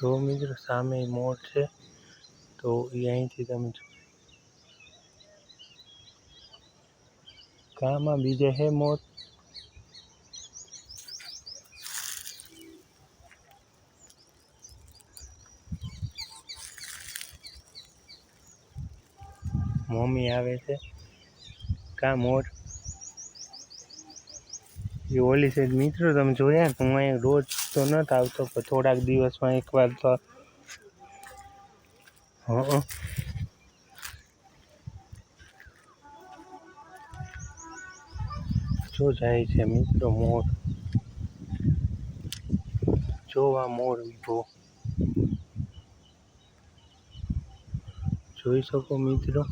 જો મિત્રો, સામે મોર છે, તો એ અહીંથી તમે જો. કામાં બીજે હે મોર? મમ્મી આવે છે. કા મોર? એ ઓલી સાઈડ મિત્રો, તમે જોયા હું અહીંયા રોજ તો નથી આવતો પણ થોડાક દિવસમાં એકવાર તો હં. જો જાય છે મિત્રો મોર. જોવા મોર ઊભો. જોઈ શકો મિત્રો?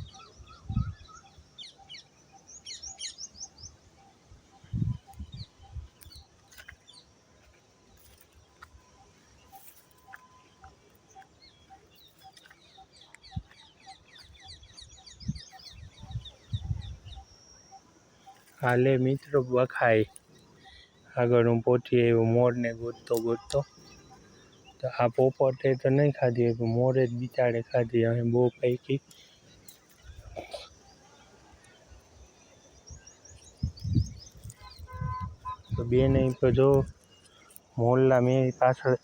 હાલે મિત્રો બખાય. આગળ હું પહોંચી આવ્યો મોરને ગોતતો ગોતતો. તો આ પોપટે તો નહીં ખાધી હોય પણ મોરે જ બિચારે ખાધી અહીં બહુ પૈકી. તો બેને તો જો મોલના મેં પાછળ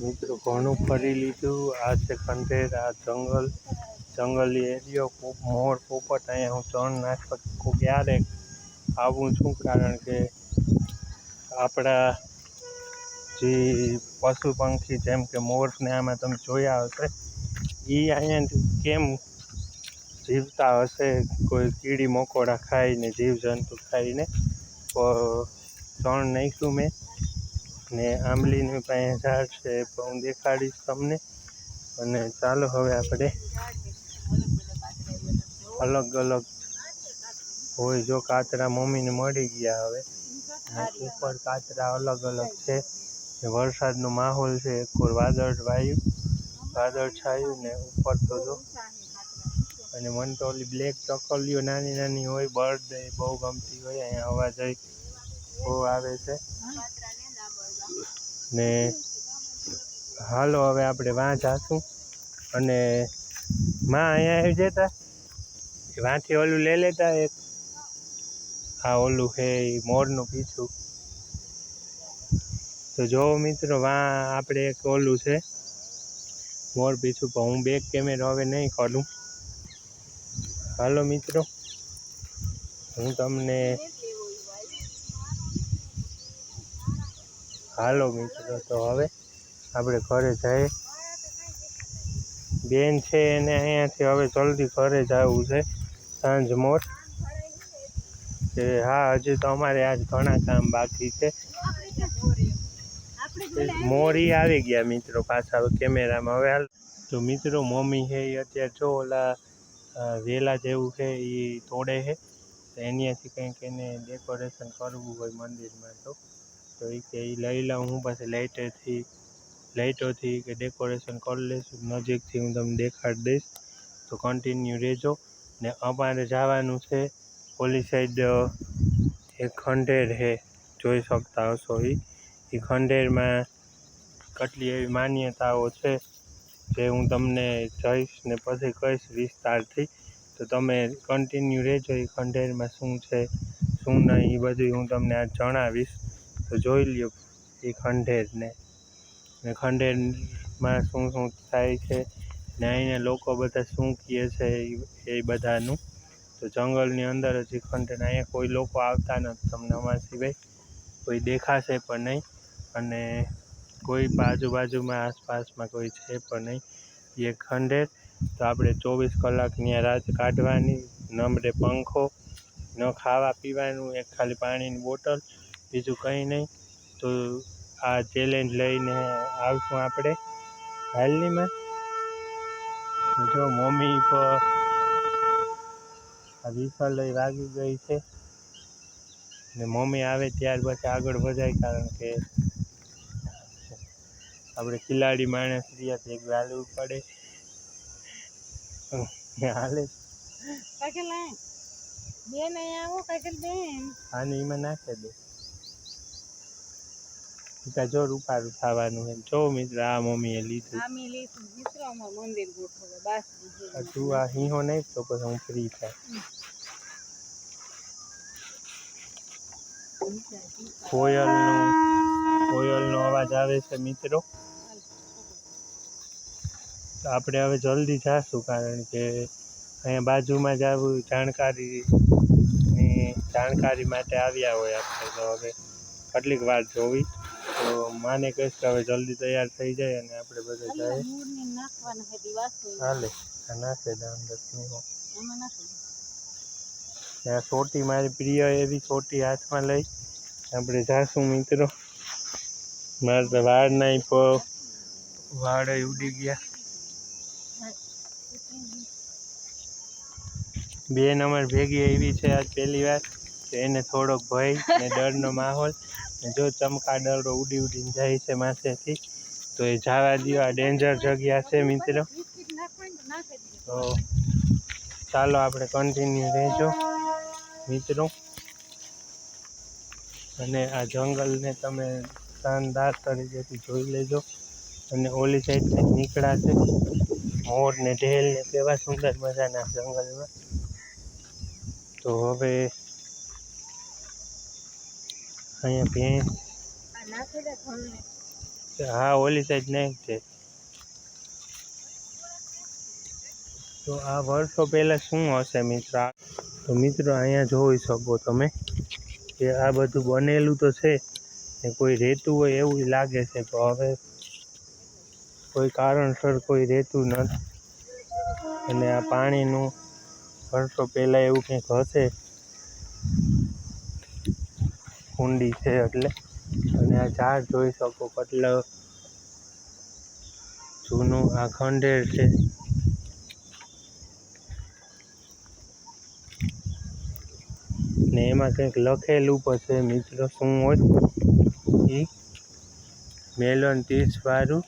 મિત્રો ઘણું ફરી લીધું. આ છે ખંડેર આ જંગલ. જંગલી એરિયો ખૂબ મોર પોપટ અહીંયા હું ચણ ખૂબ ક્યારેક આવું છું? કારણ કે આપણા જે પશુ પંખી જેમ કે મોરને આમાં તમે જોયા હશે એ અહીંયા કેમ જીવતા હશે? કોઈ કીડી મકોડા ખાઈને, જીવજંતુ ખાઈને ચણ નાખ્યું મેં ને આંબલીનું પાસે ઝાડ છે હું દેખાડીશ તમને. અને ચાલો હવે આપણે અલગ અલગ હોય જો કાતરા મમ્મીને મળી ગયા હવે. ઉપર કાતરા અલગ અલગ છે. વરસાદનો માહોલ છે. એક વાદળ વાયુ વાદળ છાયું ને ઉપર તો જો. અને મને તો ઓલી બ્લેક ચકલીઓ નાની નાની હોય, બર્ડ બહુ ગમતી હોય. અહીંયા અવાજ બહુ આવે છે. ને હાલો હવે આપણે વાં જાશું અને માં અહીંયા આવી જતા? વાંથી ઓલું લઈ લેતા એક. આ ઓલું છે એ મોરનું પીછું. તો જો મિત્રો, વા આપણે એક ઓલું છે. મોર પીછું, પણ હું બેક કેમેરો હવે નહીં ખોલું. હાલો મિત્રો. હું તમને હાલો મિત્રો, તો હવે આપણે ઘરે જઈએ. બેન છે એને અહીંયાથી હવે જલ્દી ઘરે જવું છે. સાંજ મોર. કે હા હજી તો અમારે આજ ઘણા કામ બાકી છે. મોરી આવી ગયા મિત્રો પાછા કેમેરામાં. હવે હાલ તો મિત્રો મમ્મી છે એ અત્યારે જો ઓલા વેલા જેવું છે એ તોડે છે. તો એનીયાથી કંઈક એને ડેકોરેશન કરવું હોય મંદિરમાં તો. તો એ કે એ લઈ લઉં હું પાસે લાઇટેથી લાઇટોથી કે ડેકોરેશન કરી લઈશું. નજીકથી હું તમને દેખાડી દઈશ. તો કન્ટિન્યુ રહેજો. ને અમારે જવાનું છે ઓલી સાઈડ એક ખંડેર છે જોઈ શકતા હશો એ એ ખંડેરમાં કેટલી એવી માન્યતાઓ છે જે હું તમને જઈશ ને પછી કહીશ વિસ્તારથી. તો તમે કન્ટિન્યુ રહેજો એ ખંડેરમાં શું છે, શું નહીં એ બધું હું તમને આ જણાવીશ. તો જોઈ લ્યો એ ખંડેરને. ને ખંડેરમાં શું શું થાય છે ને અહીંયા લોકો બધા શું કહે છે એ- બધાનું. તો જંગલની અંદર જ એ અહીંયા કોઈ લોકો આવતા નથી તમને અમારા સિવાય કોઈ દેખાશે પણ નહીં. અને કોઈ આજુબાજુમાં આસપાસમાં કોઈ છે પણ નહીં. એ ખંડેર તો આપણે ચોવીસ કલાક ત્યાં રાત કાઢવાની. નમરે પંખો, ન ખાવા પીવાનું, એક ખાલી પાણીની બોટલ, બીજું કંઈ નહીં. તો આ ચેલેન્જ લઈને આવશું આપણે. હાલનીમાં જો મમ્મી પર આ વિસલ વાગી ગઈ છે. ને મમ્મી આવે ત્યાર પછી આગળ વધાય કારણ કે આપણે ખિલાડી માણસ રહ્યા તો એક હાલવું પડે ને હાલે. કાજલ. બેન અહીંયા આવો કાજલ બેન. આને એમાં નાખે દે. તા જો રૂપારું થવાનું છે જો મિત્ર આ મમ્મીએ લીધું. આમી લીધું. મિત્રો મંદિર ગોઠવે બસ આ તું આ હિંહો નહીં તો પછી હું ફ્રી થાય. કોયલનો કોયલનો અવાજ આવે છે મિત્રો. આપણે હવે જલ્દી જાશું કારણ કે અહીંયા બાજુમાં જ આવું જાણકારી જાણકારી માટે આવ્યા હોય આપણે તો હવે. કેટલીક વાર જોવી. તો માને કહીશ કે હવે જલ્દી તૈયાર થઈ જાય અને આપણે બધા જાય. હાલે નાખે દામ દસ નહીં એમાં નાખી દે. ત્યાં સોટી મારી પ્રિય એવી સોટી હાથમાં લઈ. આપણે જાશું મિત્રો. મારે તો વાળ નહીં પો. વાળ ઉડી ગયા. બે નંબર ભેગી એવી છે આજ પહેલી વાર. તો એને થોડોક ભય ને ડરનો માહોલ. જો ચમકાદડો ઉડી ઉડીને જાય છે માથેથી, તો એ જાવા આ ડેન્જર જગ્યા છે મિત્રો. તો ચાલો આપણે કન્ટિન્યુ રહેજો મિત્રો. અને આ જંગલને તમે શાનદાર તરીકેથી જોઈ લેજો. અને ઓલી સાઈડથી નીકળ્યા છે મોર ને ઢેલ ને કેવા સુંદર મજાના જંગલમાં. તો હવે અહીંયા ભેંસ. હા, ઓલી સાઈડ નહીં છે તો આ વર્ષો પહેલાં શું હશે મિત્ર? તો મિત્રો, અહીંયા જોઈ શકો તમે કે આ બધું બનેલું તો છે, ને કોઈ રહેતું હોય એવું લાગે છે, તો હવે કોઈ કારણસર કોઈ રહેતું નથી. અને આ પાણીનું વર્ષો પહેલાં એવું કંઈક હશે કુંડી છે એટલે અને આ ઝાડ જોઈ શકો એટલે જૂનું આ ખંડેર છે. ને એમાં કંઈક લખેલું પણ છે, મિત્રો, શું હોય? એ મેલન ત્રીસ વાળું.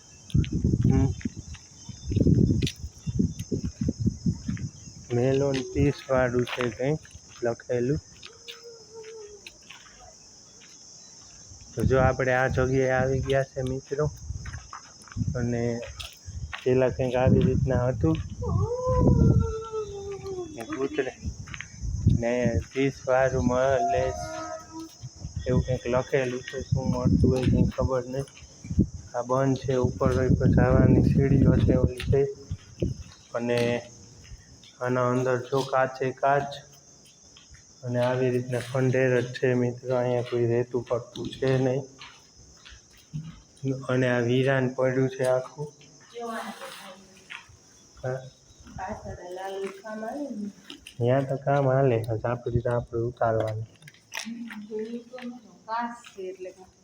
મેલોન ત્રીસ વાળું છે કંઈક લખેલું. તો જો આપણે આ જગ્યાએ આવી ગયા છે મિત્રો. અને પેલા કંઈક આવી રીતના હતું. કૂતરે ને ત્રીસ વારું મળે એવું કંઈક લખેલું છે, શું મળતું હોય કંઈ ખબર નહીં. આ બંધ છે, ઉપર જવાની સીડીઓ છે, ઓલી છે. અને આના અંદર જો કાચે કાચ અને આવી રીતના ખંડેર જ છે મિત્રો, અહીંયા કોઈ રહેતું પડતું છે નહીં. અને આ વિરાન પડ્યું છે આખું. ત્યાં તો કામ હાલે હજી તો આપણે ઉતારવાનું.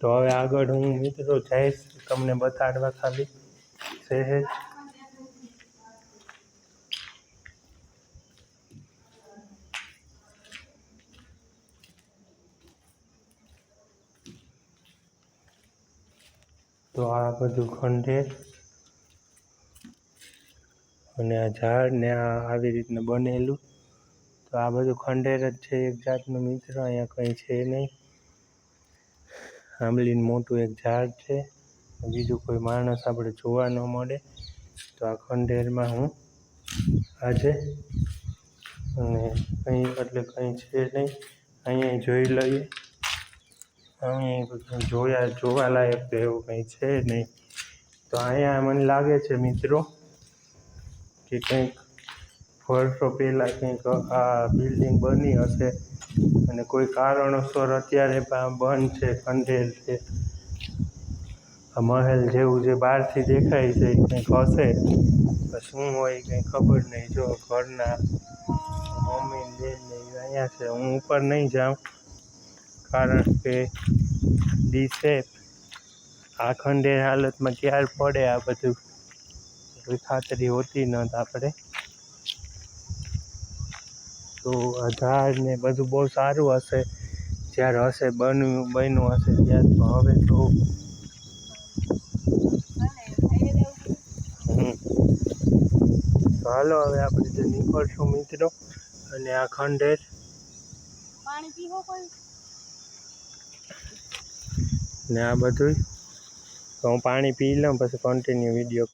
તો હવે આગળ હું મિત્રો જઈશ, તમને બતાડવા ખાલી. સહેજ તો આ બધું ખંડેર અને આ ઝાડ ને આ આવી રીતના બનેલું. તો આ બધું ખંડેર જ છે, એક જાતનું મિત્ર અહીંયા કંઈ છે નહીં. આંબલીનું મોટું એક ઝાડ છે, બીજું કોઈ માણસ આપણે જોવા ન મળે. તો આ ખંડેરમાં હું આજે અને કંઈ એટલે કંઈ છે નહીં, અહીંયા જોઈ લઈએ. બધું જોયા, જોવાલાયક તો એવું કંઈ છે નહીં. તો અહીંયા મને લાગે છે મિત્રો કે કંઈક વર્ષો પહેલાં કંઈક આ બિલ્ડિંગ બની હશે અને કોઈ કારણોસર અત્યારે પણ બંધ છે, ખંડેલ છે. આ મહેલ જેવું જે બહારથી દેખાય છે કંઈક હશે. શું હોય કંઈ ખબર નહીં. જો ઘરના મમ્મી બેન ને અહીંયા છે, હું ઉપર નહીં જાઉં. કારણ કે દિશે આ ખંડેર હાલતમાં ક્યારે પડે આ બધું. કોઈ ખાતરી હોતી નથી આપણે. તો આધાર ને બધું બહુ સારું હશે. જ્યારે હશે, બન્યું બન્યું હશે ત્યારે તો હવે તો. હાલો હવે આપણે નીકળશું મિત્રો. અને આ ખંડેર. પાણી પીવો કોઈ? ને આ બધું તો હું પાણી પી લઉં, પછી કન્ટિન્યુ વીડિયો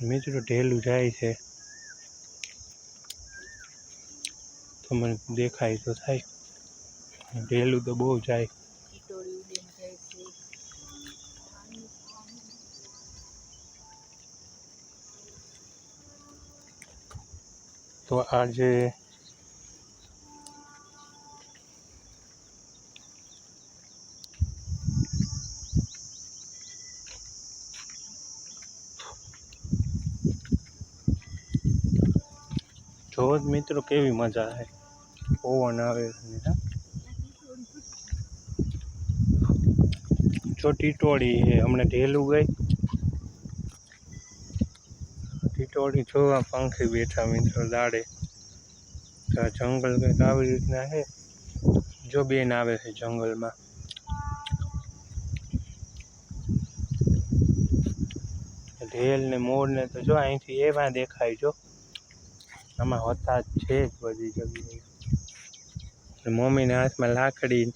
મિત્રો, ઢેલું જાય છે. તમને દેખાય તો થાય. ઢેલું તો બહુ જાય. તો આજે જો જ મિત્રો કેવી મજા આવે પવન આવે છે હા જો ટીટોળી છે, હમણાં ઢેલું ગઈ. ટીટોળી જોવા પંખી બેઠા મિત્રો દાડે. તો આ જંગલ કંઈક આવી રીતના છે. જો બેન આવે છે જંગલમાં. ઢેલ ને મોર ને તો જો અહીંથી એવા દેખાય જો. આમાં હોતા છે જ બધી જગ્યાએ. મમ્મીના હાથમાં લાકડી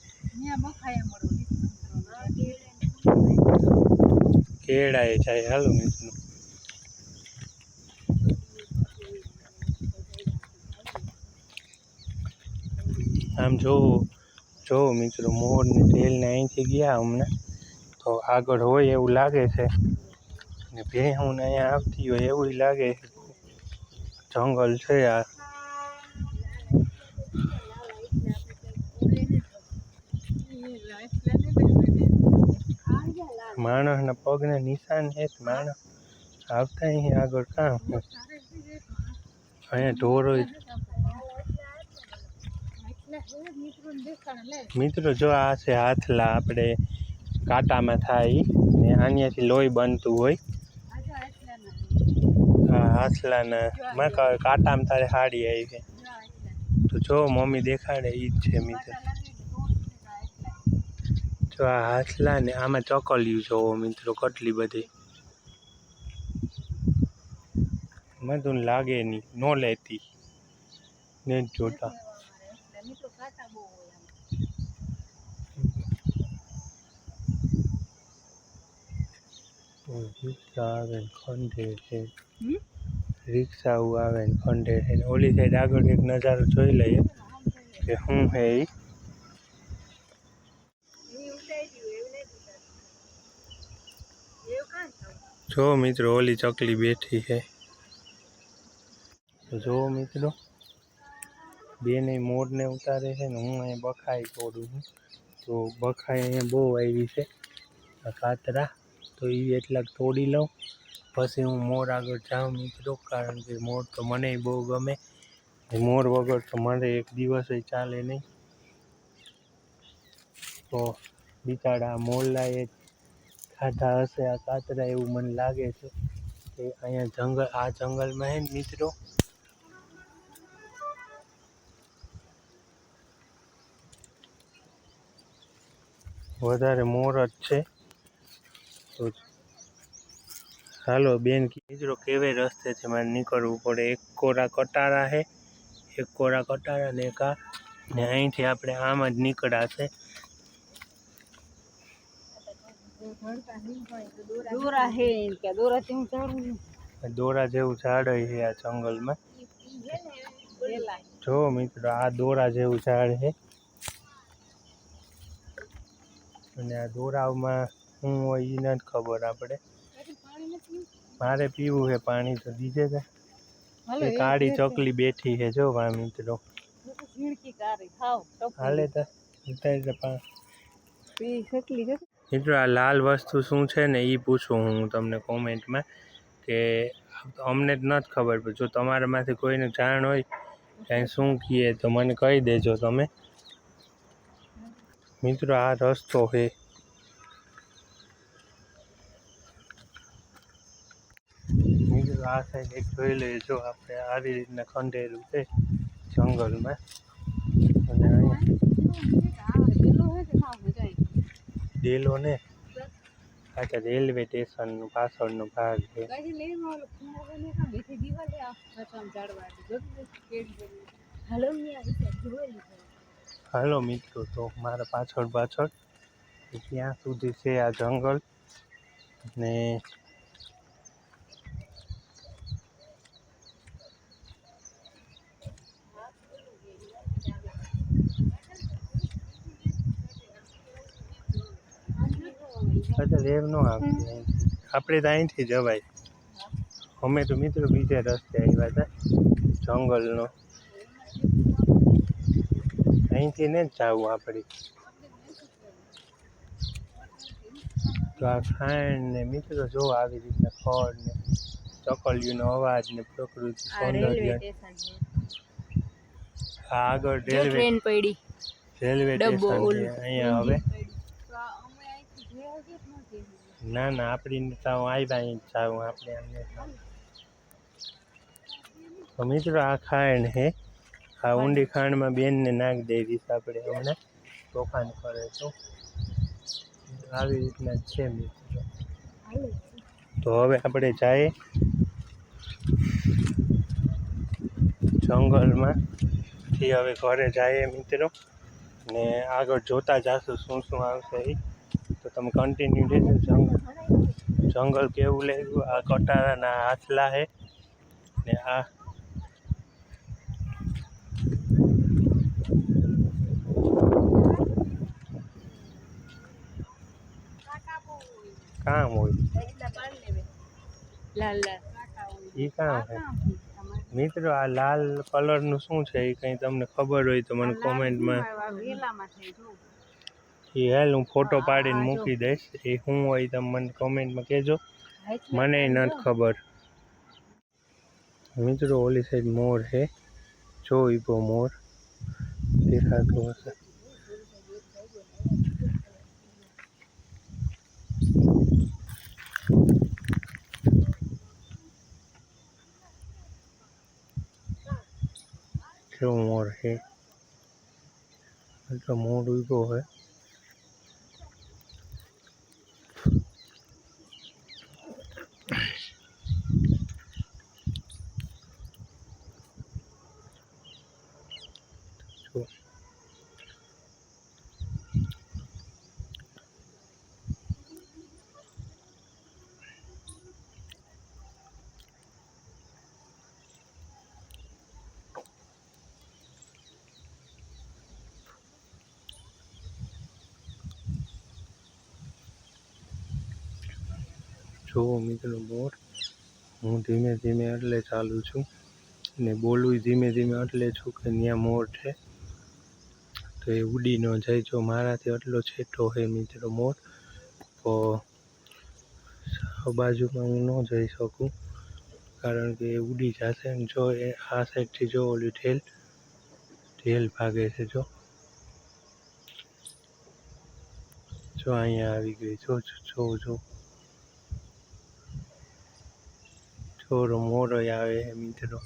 કેળાએ જાય હાલો મિત્રો. આમ જોવો જોવો મિત્રો મોરને તેલને અહીંથી ગયા હમણાં. તો આગળ હોય એવું લાગે છે. ને ભેહું ને અહીંયા આવતી હોય એવું લાગે છે. જંગલ છે આ માણસના પગના નિશાન એક માણસ આવતા અહીં આગળ કામ અહીંયા ઢોરો મિત્રો જો આ છે હાથલા આપણે કાંટામાં થાય. ને આનીયાથી લોહી બનતું હોય. આ હાથલાના. મેં કા- કાંટામાં તારે સાડી આવી તો જો મમ્મી દેખાડે, ઈ જ છે મિત્ર. જો આ હાથલા ને આમાં ચકલિયું જોવો મિત્રો, કેટલી બધી. મને તો લાગે નહીં, નો લેતી. ને જ જોતા. આવે ખંડે છે. રિક્ષા આવે ને ખંડેર એને ઓલી સાઈડ આગળ એક નજારો જોઈ લઈએ કે શું હે એ જો મિત્રો, ઓલી ચકલી બેઠી છે. જો મિત્રો, બેને મોરને ઉતારે છે ને, હું અહીંયા બખાઈ તોડું છું. તો બખાઈ અહીંયા બહુ આવી છે કાતરા. તો એ એટલાક તોડી લઉં. પછી હું મોર આગળ જાઉં મિત્રો, કારણ કે મોર તો મને બહુ ગમે. મોર વગર તો મારે એક દિવસ ચાલે નહીં. તો બિચારા મોરલાએ ખાધા હશે આ કાતરા એવું મને લાગે છે કે અહીંયા જંગલ, આ જંગલમાં હે ને મિત્રો? વધારે મોર જ છે. તો હાલો બેન કીજરો કેવે રસ્તે છે? મારે નીકળવું પડે. એક કોરા કટારા છે એક કોરા કટારા ને એક ને અહીંથી આપણે આમ જ નીકળાશે. દોરા જેવું ઝાડ છે આ જંગલમાં. જો મિત્રો, આ દોરા જેવું ઝાડ છે અને આ દોરામાં શું હોય એ નથી ખબર આપણે. મારે પીવું છે પાણી તો દીજે છે. એ કાળી ચકલી બેઠી છે જો વા મિત્રો. હાલે તો મિત્રો આ લાલ વસ્તુ શું છે ને એ પૂછું હું તમને કોમેન્ટમાં કે અમને જ નથી ખબર પણ જો તમારામાંથી કોઈને જાણ હોય કાંઈ શું કીએ તો મને કહી દેજો તમે. મિત્રો આ રસ્તો છે મિત્રો આ એક જોઈ લઈએ જો આપણે આવી રીતના ખંડેલું છે જંગલમાં. અને ડેલો ને પાછા રેલવે સ્ટેશનનું પાછળનો ભાગ છે. હાલો મિત્રો, તો મારા પાછળ પાછળ ત્યાં સુધી છે આ જંગલ. ને અચ્છા રેવ ન આવતી આપણે તો અહીંથી જવાય. અમે તો મિત્રો બીજા રસ્તે આવ્યા હતા જંગલનો. અહીંથી ને જ જવું આપણે. તો આ ખાંડ ને મિત્રો જો આવી રીતના ફળ ને ચકલિયુંનો અવાજ ને પ્રકૃતિ સૌંદર્ય. આગળ રેલવે રેલવે સ્ટેશન અહીંયા હવે તો આ અમે અહીંથી ગયા કે નથી ના ના આપણી તો આવ્યા અહીં જ આપણે અમને તો મિત્રો આ ખાંડ હે. આ ઊંડી ખાંડમાં બેનને નાખ દેવી છે આપણે હમણાં. તોફાન કરે તો. આવી રીતના છે મિત્રો. તો હવે આપણે જઈએ જંગલમાં. થી હવે ઘરે જઈએ મિત્રો. ને આગળ જોતા જાશું શું શું આવશે એ તો તમે કન્ટિન્યુ રહેજો જંગલ જંગલ કેવું લાગ્યું આ કટારાના આથલા હે. ને આ કામ હોય. એ કામ હે. મિત્રો આ લાલ કલરનું શું છે? એ કંઈ તમને ખબર હોય તો મને કોમેન્ટમાં એ હેલ હું ફોટો પાડીને મૂકી દઈશ. એ શું હોય તમે મને કોમેન્ટમાં કહેજો. મને નથી ખબર. મિત્રો ઓલી સાઈડ મોર છે. જો ઈભો મોર. દેખાતો હશે. કેવો મોર છે. મોર ઊભો હે જો જુઓ મિત્રો મોર હું ધીમે ધીમે એટલે ચાલુ છું. ને બોલું ધીમે ધીમે એટલે છું કે ત્યાં મોર છે. તો એ ઉડી ન જાય જો મારાથી આટલો છેટો છે મિત્રો મોર, તો બાજુમાં હું ન જઈ શકું, કારણ કે એ ઉડી જશે જો એ આ સાઈડથી જો ઓલી ઠેલ ઠેલ ભાગે છે જો. જો અહીંયા આવી ગઈ, જો જો જો છોરો મોરો આવે મિત્રો.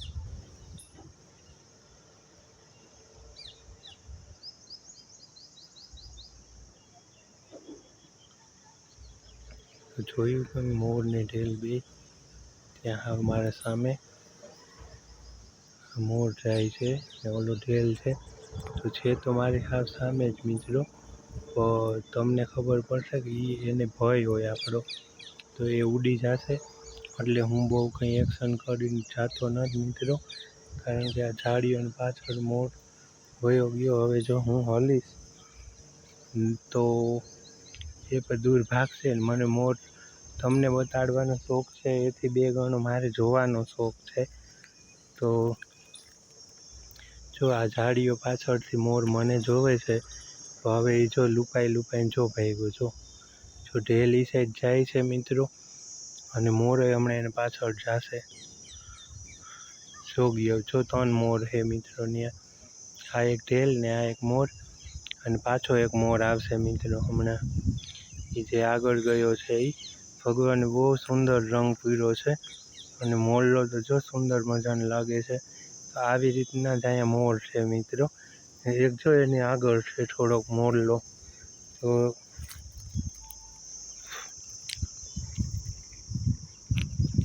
તો જોયું કે મોર ને ઢેલ બે ત્યાં મારા સામે. મોર જાય છે ને ઓલો ઢેલ છે. તો છે તો મારી હાવ સામે જ મિત્રો. તમને ખબર પડશે કે એ એને ભય હોય આપણો. તો એ ઉડી જશે. એટલે હું બહુ કંઈ એક્શન કરીને જાતો નથી મિત્રો. કારણ કે આ ઝાડીઓની પાછળ મોર વયો ગયો. હવે જો હું હલીશ ન એ પણ દૂર ભાગશે ને મને મોર તમને બતાડવાનો શોખ છે, એથી બે ગણો મારે જોવાનો શોખ છે. તો જો આ ઝાડીઓ પાછળથી મોર મને જોવે છે, તો હવે એ જો લુકાઈ લુકાઈને જો ભાગ્યું જો. જો ઢેલ સાઈડ જાય છે મિત્રો, અને મોરે હમણાં એને પાછળ જાશે. જો ગયો, જો ત્રણ મોર છે મિત્રો ત્યાં આ એક ઢેલ ને આ એક મોર, અને પાછો એક મોર આવશે મિત્રો હમણાં. એ જે આગળ ગયો છે એ ભગવાને બહુ સુંદર રંગ પીળો છે અને મોરલો તો જો સુંદર મજાનો લાગે છે. તો આવી રીતના જ અહીંયા મોર છે મિત્રો. એક જો એની આગળ છે થોડોક મોરલો તો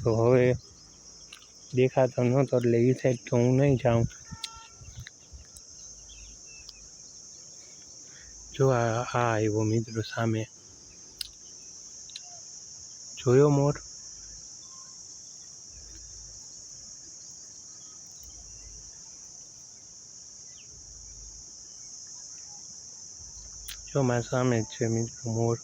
તો હવે દેખાતો નહોતો એટલે એ સાઈડ તો હું નહીં જાઉં. જો આ આવ્યો મિત્રો સામે. જોયો મોર? જો મારા સામે જ છે મિત્રો મોર.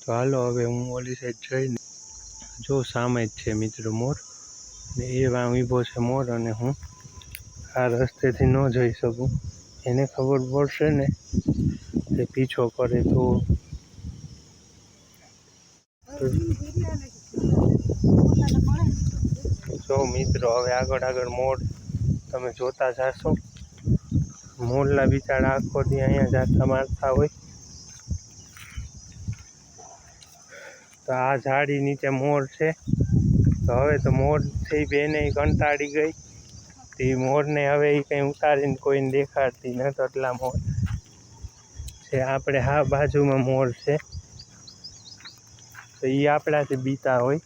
તો હાલો હવે હું ઓલી સાઈડ જઈને જો સામે જ છે મિત્રો મોર. ને એ વાં છે મોર અને હું આ રસ્તેથી ન જઈ શકું. એને ખબર પડશે ને એ પીછો કરે તો. જો મિત્રો, હવે આગળ આગળ મોર તમે જોતા જાશો. મોરના બિચારા આખો દી અહીંયા જાતા મારતા હોય. તો આ ઝાડી નીચે મોર છે. તો હવે તો મોર થઈ બેને કંટાળી ગઈ. તે મોરને હવે એ કંઈ ઉતારીને કોઈને દેખાડતી ન એટલા મોર છે. આપણે હા બાજુમાં મોર છે. તો એ આપણાથી બીતા હોય.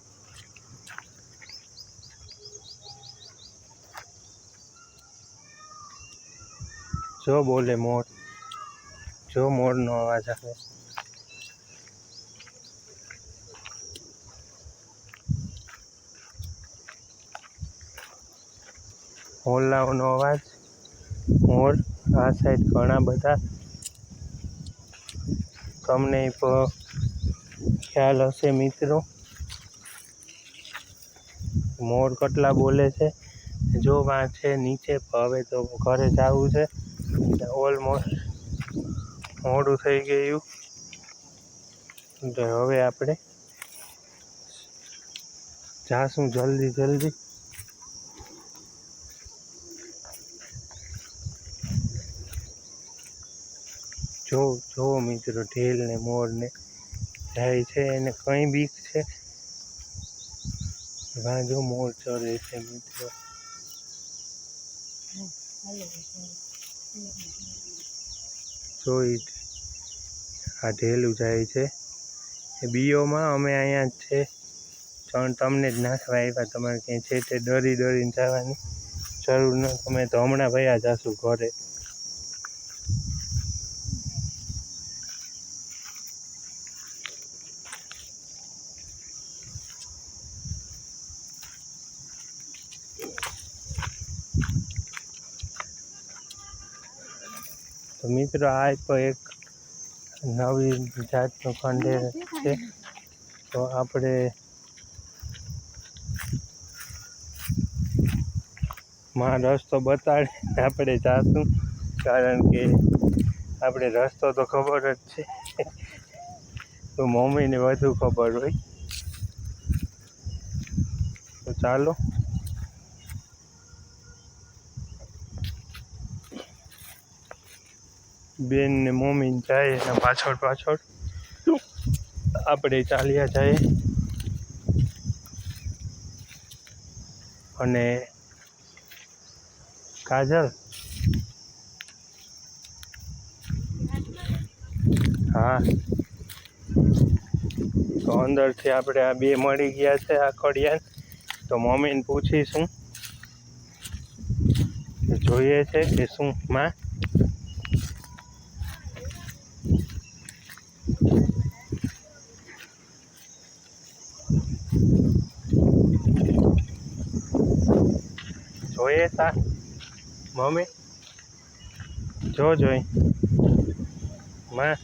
જો બોલે મોર. જો મોરનો અવાજ આવે. હોલ્લાઓનો અવાજ, મોર, આ સાઈડ ઘણા બધા. તમને ખ્યાલ હશે મિત્રો. મોર કેટલા બોલે છે? જો વાં છે નીચે હવે તો ઘરે જવું છે. ઓલમોસ્ટ મોડું થઈ ગયું. એટલે હવે આપણે જાશું જલ્દી જલ્દી. જો જો મિત્રો, ઢેલ ને મોર ને જાય છે એને કંઈ બીક છે. વાંજો મોર ચડે છે મિત્રો. જોઈ આ ઢેલું જાય છે. એ બીઓમાં અમે અહીંયા જ છે. પણ તમને જ નાખવા આવ્યા તમારે ક્યાંય છે તે ડરી ડરીને જવાની જરૂર ન, તમે તો હમણાં ભયા જશું ઘરે. તો મિત્રો, આ તો એક નવી જાતનો ખંડેર છે. તો આપણે માં રસ્તો બતાડે આપણે જાશું. કારણ કે આપણે રસ્તો તો ખબર જ છે. તો મમ્મીને વધુ ખબર હોય. તો ચાલો. બેન ને મમ્મી જાય એના પાછળ પાછળ આપણે ચાલ્યા જાય. અને કાજલ? હા. તો અંદરથી આપણે આ બે મળી ગયા છે આ કડિયાન તો મમ્મીને પૂછીશું. જોઈએ છે કે શું માં? તા મમ્મી? જો જોઈ. માં.